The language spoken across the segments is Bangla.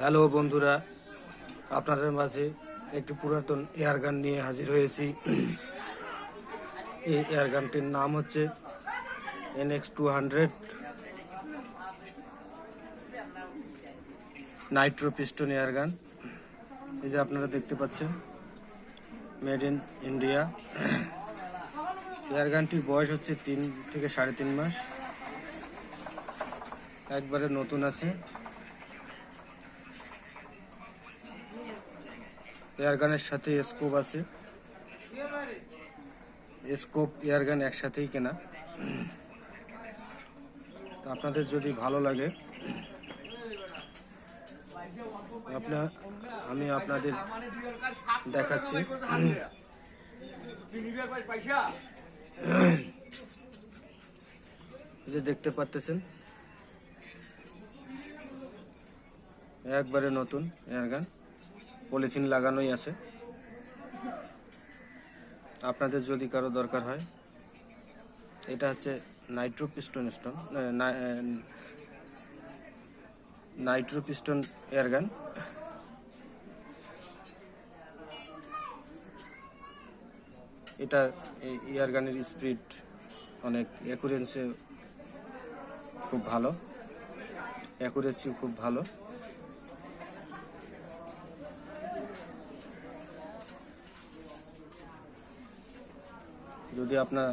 হ্যালো বন্ধুরা, আপনাদের মাঝে একটি পুরাতন এয়ার গান নিয়ে হাজির হয়েছি। এই এয়ার গানটির নাম হচ্ছে NX two hundred nitro piston air gun এই যে আপনারা দেখতে পাচ্ছেন মেড ইন ইন্ডিয়া এয়ার গানটির বয়স হচ্ছে তিন থেকে সাড়ে তিন মাস। একবারে নতুন আছে। এয়ারগানের সাথে স্কোপ আছে। স্কোপ এয়ারগান একসাথেই কেনা। তো আপনাদের যদি ভালো লাগে আপনার আমি আপনাদের দেখাচ্ছি। যে দেখতে পারতেছেন? একবারে নতুন এয়ারগান পলিথিন লাগানোই আছে। আপনাদের যদি কারও দরকার হয়, এটা হচ্ছে nitro piston stone nitro piston air gun এটা এয়ারগানের স্পিড অনেক অ্যাকুরেন্সি খুব ভালো অ্যাকুরেসি খুব ভালো। যদি আপনার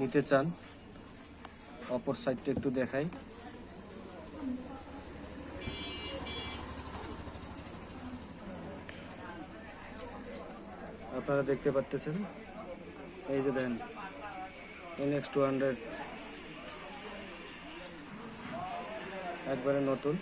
নিতে চান, অপর সাইডটা একটু দেখাই। আপনারা দেখতে পাচ্ছেন এই যে দেখেন এনএক্স টু হান্ড্রেড একবারে নতুন।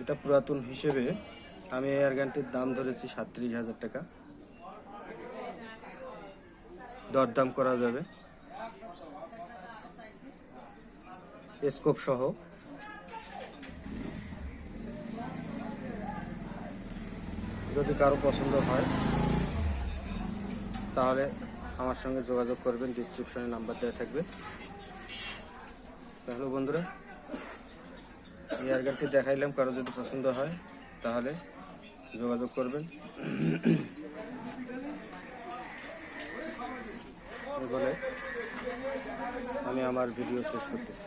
এটা পুরাতন হিসেবে আমি এয়ার গানটির দাম ধরেছি সাতত্রিশ হাজার টাকা। দরদাম করা যাবে। স্কোপ সহ। যদি কারও পছন্দ হয়, তাহলে আমার সঙ্গে যোগাযোগ করবেন ডিসক্রিপশনে নাম্বার দেওয়া থাকবে। হ্যালো বন্ধুরা এয়ার গানটি দেখাইলাম, কারও যদি পছন্দ হয়, তাহলে যোগাযোগ করবেন। বলে আমি আমার ভিডিও শেষ করতেছি।